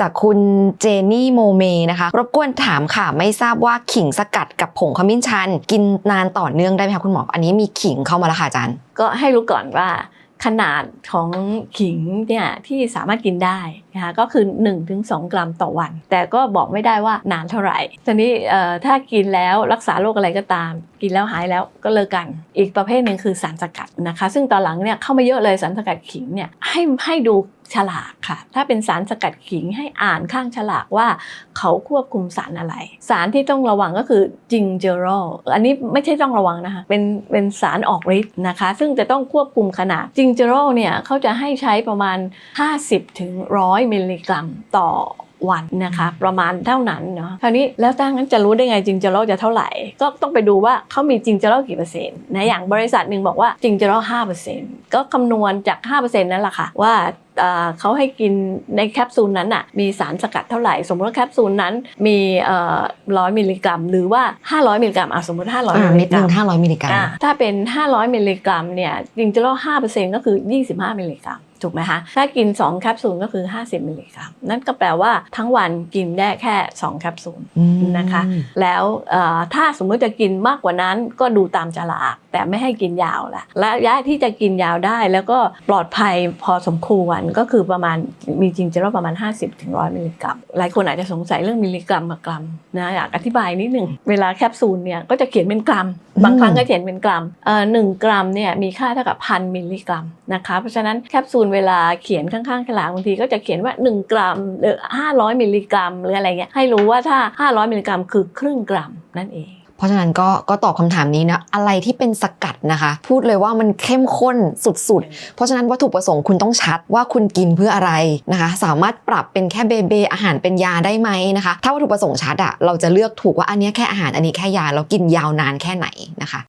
จากคุณเจนี่โมเมนะคะ รบกวนถามค่ะ ไม่ทราบว่าขิงสกัดกับผงขมิ้นชัน กินนานต่อเนื่องได้ไหมคะคุณหมอ อันนี้มีขิงเข้ามาแล้วค่ะอาจารย์ ก็ให้รู้ก่อนว่าขนาดของขิงเนี่ยที่สามารถกินได้นะคะก็คือ 1-2 กรัมต่อวัน แต่ก็บอกไม่ได้ว่านานเท่าไหร่ทีนี้ถ้ากินแล้วรักษาโรคอะไรก็ตาม กินแล้วหายแล้วก็เลิกกัน อีกประเภทหนึ่งคือสารสกัดนะคะ ซึ่งตอนหลังเนี่ยเข้ามาเยอะเลยสารสกัดขิงเนี่ยให้ให้ดู ฉลากค่ะ ถ้าเป็นสารสกัดขิงให้อ่านข้างฉลากว่าเขาควบคุมสารอะไร สารที่ต้องระวังก็คือจิงเจอรอลอันนี้ไม่ใช่ต้องระวังนะคะ เป็นเป็นสารออกฤทธิ์นะคะ ซึ่งจะต้องควบคุมขนาดจิงเจอรอลเนี่ยเขาจะให้ใช้ประมาณ 50ถึง100มิลลิกรัมต่อวันนะคะประมาณเท่านั้นเนาะคราวนี้แล้วถ้างั้นจะรู้ได้ไงจิงเจอรอลจะเท่าไหร่ ก็ต้องไปดูว่าเขามีจิงเจอรอลกี่เปอร์เซ็นต์นะอย่างบริษัทหนึ่งบอกว่าจิงเจอรอลห้าเปอร์เซ็นต์ก็คำนวณจาก 5%นั่นแหละค่ะ ว่าเอ่อเขาให้กินในแคปซูลนั้นน่ะมีสารสกัดเท่าไหร่ สมมติว่าแคปซูลนั้นมีร้อยมิลลิกรัม หรือว่า 500 มิลลิกรัมอะสมมติ 500อ่ามิลเม็ลิดกหรันึ่มงห้าร้อยมิลลิกรัมอะถ้าเป็น 500 มิลลิกรัมเนี่ยจริงจะล่อ5%ก็คือ 25 มิลลิกรัมถูกไหมคะถ้ากิน 2 แคปซูลก็คือ 50 มิลลิกรัมนั่นก็แปลว่าทั้งวันกินได้แค่ 2 แคปซูลอืมนะคะ แล้วเอ่อถ้าสมมติจะกินมากกว่านั้นก็ดูตามฉลากแต่ไม่ให้กินยาวละและระยะที่จะกินยาวได้ แล้วก็ปลอดภัยพอสมควรก็คือประมาณมีจริงจะประมาณ 50ถึง100มิลลิกรัมหลายคนอาจจะสงสัยเรื่องมิลลิกรัมกับกรัมนะอยากอธิบายนิดหนึ่งเวลาแคปซูลเนี่ยก็จะเขียนเป็นกรัม บางครั้งก็เขียนเป็นกรัมเอ่อหนึ่งกรัมเนี่ยมีค่าเท่ากับพันมิลลิกรัมนะคะเพราะฉะนั้นแคปซูลเวลาเขียนข้างๆฉลากบางทีก็จะเขียนว่า 1 กรัมหรือ500มิลลิกรัมหรืออะไรเงี้ยให้รู้ว่าถ้า 500มิลลิกรัมคือครึ่งกรัมนั่นเอง ราะฉะนั้นก็ก็ตอบคำถามนี้นะอะไรที่เป็นสกัดนะคะ พูดเลยว่ามันเข้มข้นสุดๆ เพราะฉะนั้นวัตถุประสงค์คุณต้องชัดว่าคุณกินเพื่ออะไรนะคะ สามารถปรับเป็นแค่เบเบอาหารเป็นยาได้ไหมนะคะ ถ้าวัตถุประสงค์ชัดอะเราจะเลือกถูกว่าอันนี้แค่อาหารอันนี้แค่ยาเรากินยาวนานแค่ไหนนะคะ